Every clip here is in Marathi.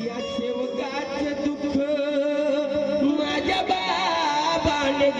सेवकाच दुःख माझ्या बाबाने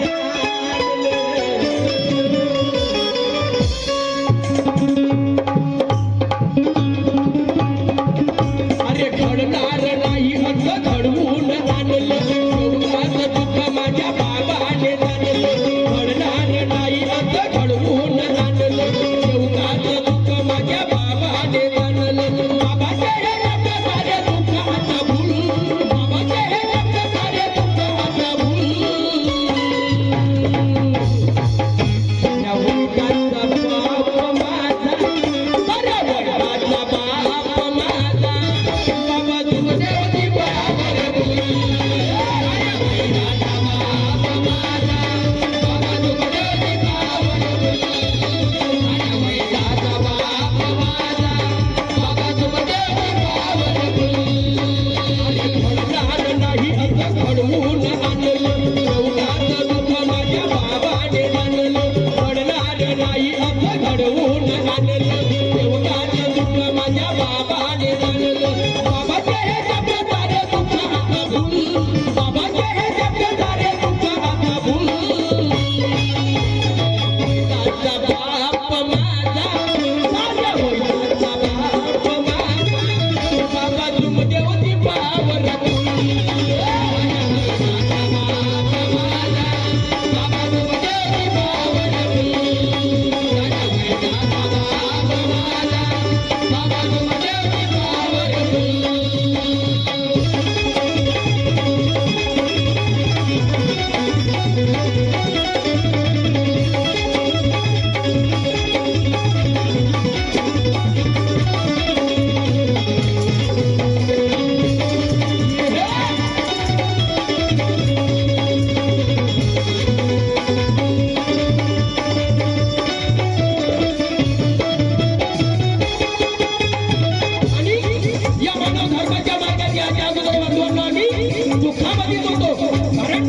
दाखवून देतो कारण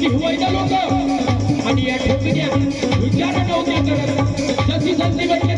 ती लोक आणि या ठोकऱ्या विचार नव्हत्या करत. जशी संधी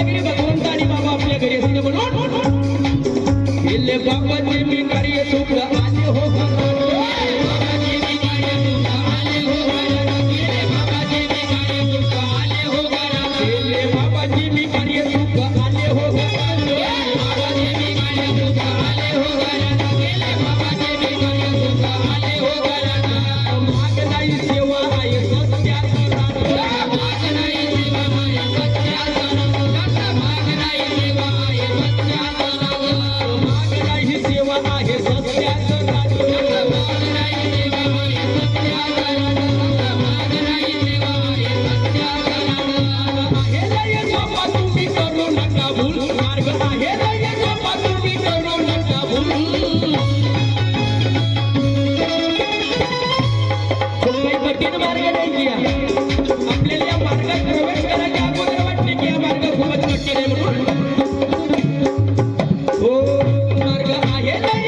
लेकरी भगवान ताणी बाबा आपल्या घरी असते म्हणून गेले बाबा ते मी कार्य चुकलं आले हो गेले